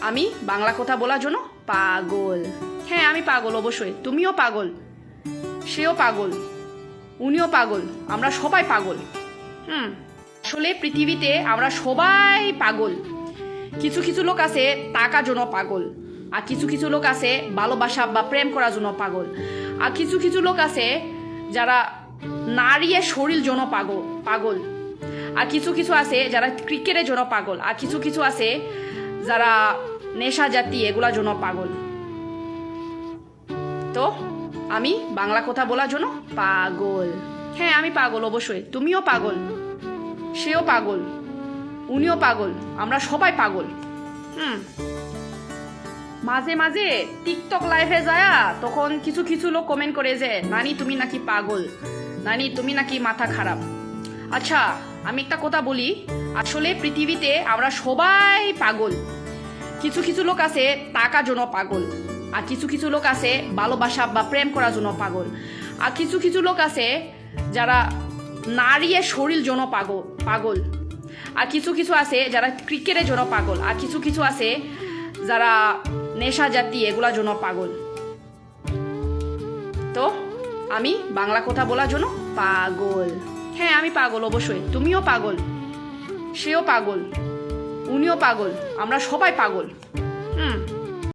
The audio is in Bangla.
আমি বাংলা কথা বলার জন্য পাগল। হ্যাঁ আমি পাগল, অবশ্যই। তুমিও পাগল। সেও পাগল। উনিও পাগল। আমরা সবাই পাগল। হুম। আসলে পৃথিবীতে আমরা সবাই পাগল। কিছু কিছু লোক আছে টাকার জন্য পাগল। আর কিছু কিছু লোক আছে ভালোবাসা বা প্রেম করার জন্য পাগল। আর কিছু কিছু লোক আছে যারা নারীর শরীর জন্য পাগল পাগল। আর কিছু কিছু আছে যারা ক্রিকেটের জন্য পাগল। আর কিছু কিছু আছে যারা নেশা জাতি এগুলোর জন্য পাগল। তো, আমি বাংলা কথা বলার জন্য পাগল। হ্যাঁ আমি পাগল, অবশ্যই। তুমিও পাগল। সেও পাগল। উনিও পাগল। আমরা সবাই পাগল। হুম। মাঝে মাঝে টিকটক লাইভে যায়া তখন কিছু কিছু লোক কমেন্ট করে যে, নানি, তুমি নাকি পাগল? নানি, তুমি নাকি মাথা খারাপ? আচ্ছা আমি একটা কথা বলি, আসলে পৃথিবীতে আমরা সবাই পাগল। কিছু কিছু লোক আছে টাকার জন্য পাগল, আর কিছু কিছু লোক আছে ভালোবাসা বা প্রেম করার জন্য পাগল। আর কিছু কিছু লোক আছে যারা নারীর শরীর জন্য পাগল পাগল। আর কিছু কিছু আছে যারা ক্রিকেটের জন্য পাগল, আর কিছু কিছু আছে যারা নেশা জাতি এগুলোর জন্য পাগল। তো, আমি বাংলা কথা বলার জন্য পাগল। হ্যাঁ আমি পাগল অবশ্যই। তুমিও পাগল। সেও পাগল। উনিও পাগল। আমরা সবাই পাগল। হুম।